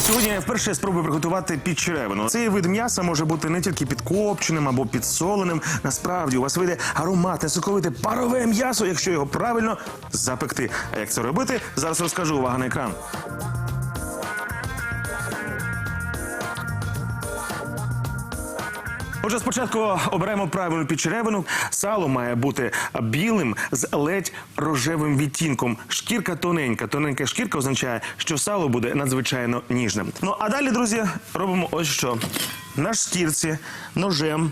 сьогодні я вперше спробую приготувати підчеревину. Цей вид м'яса може бути не тільки підкопченим або підсоленим. Насправді у вас вийде ароматне, соковите парове м'ясо, якщо його правильно запекти. А як це робити? Зараз розкажу. Увага на екран. Отже, спочатку оберемо правильну підчеревину. Сало має бути білим з ледь рожевим відтінком. Шкірка тоненька. Тоненька шкірка означає, що сало буде надзвичайно ніжним. Ну а далі, друзі, робимо ось що. На шкірці ножем.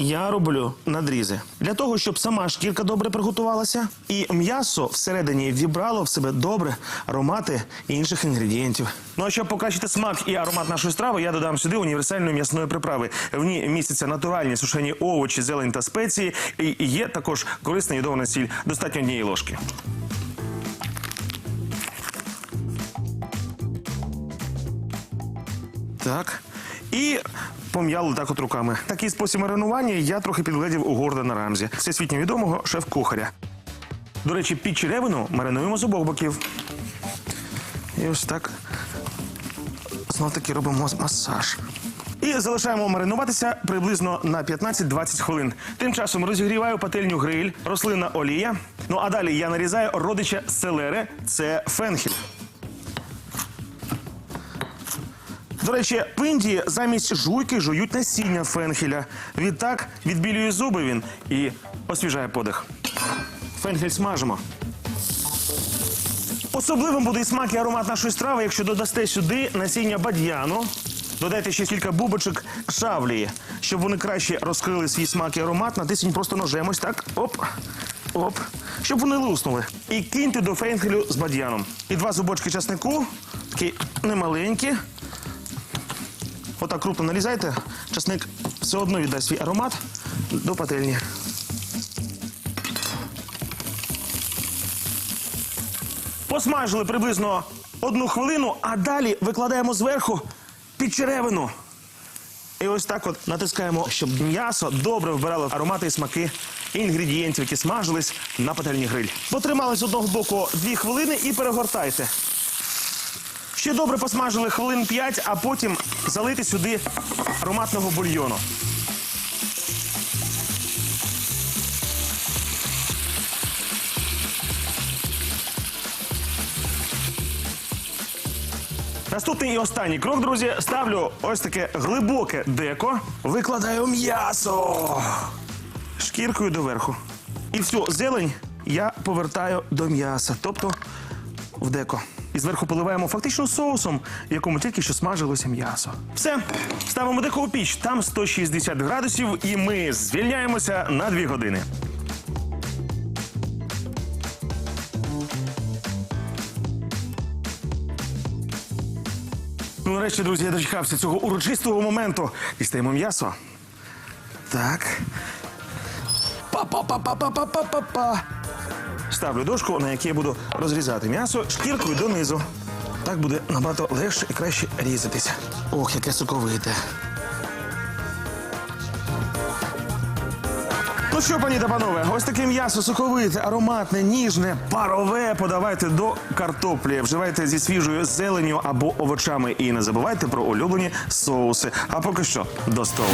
Я роблю надрізи для того, щоб сама шкірка добре приготувалася, і м'ясо всередині вібрало в себе добре аромати інших інгредієнтів. Ну а щоб покращити смак і аромат нашої страви, я додам сюди універсальної м'ясної приправи. В ній містяться натуральні сушені овочі, зелень та спеції. І є також корисна йодована сіль. Достатньо однієї ложки. Так. І пом'яли так от руками. Такий спосіб маринування я трохи підгледів у Гордона Рамзі, всесвітньо відомого шеф-кухаря. До речі, під черевину маринуємо з обох боків. І ось так знов таки робимо масаж. І залишаємо маринуватися приблизно на 15-20 хвилин. Тим часом розігріваю пательню гриль, рослинна олія. Ну а далі я нарізаю родича селери, це фенхель. До речі, в Індії замість жуйки жують насіння фенхеля. Відтак відбілює зуби він і освіжає подих. Фенхель смажимо. Особливим буде і смак і аромат нашої страви, якщо додасте сюди насіння бадьяну. Додайте ще кілька бубочок шавлії, щоб вони краще розкрили свій смак і аромат. Натисніть просто ножем ось так. Оп. Оп. Щоб вони луснули. І киньте до фенхелю з бадьяном. І два зубочки часнику, такі немаленькі. Отак крупно нарізайте. Часник все одно віддасть свій аромат до пательні. Посмажили приблизно одну хвилину, а далі викладаємо зверху підчеревину. І ось так от натискаємо, щоб м'ясо добре вбирало аромати і смаки інгредієнтів, які смажились на пательні гриль. Потримали з одного боку дві хвилини і перегортайте. Ще добре посмажили хвилин 5, а потім залити сюди ароматного бульйону. Наступний і останній крок, друзі, ставлю ось таке глибоке деко, викладаю м'ясо шкіркою доверху. І всю зелень я повертаю до м'яса, тобто в деко. І зверху поливаємо фактично соусом, в якому тільки що смажилося м'ясо. Все, ставимо деко у піч, там 160 градусів, і ми звільняємося на 2 години. Ну, нарешті, друзі, я дочекався цього урочистого моменту. Дістаємо м'ясо. Так. Па-па-па-па-па-па-па-па. Ставлю дошку, на якій я буду розрізати м'ясо шкіркою донизу. Так буде набагато легше і краще різатися. Ох, яке соковите. Ну що, пані та панове, ось таке м'ясо соковите, ароматне, ніжне, парове. Подавайте до картоплі. Вживайте зі свіжою зеленню або овочами. І не забувайте про улюблені соуси. А поки що до столу.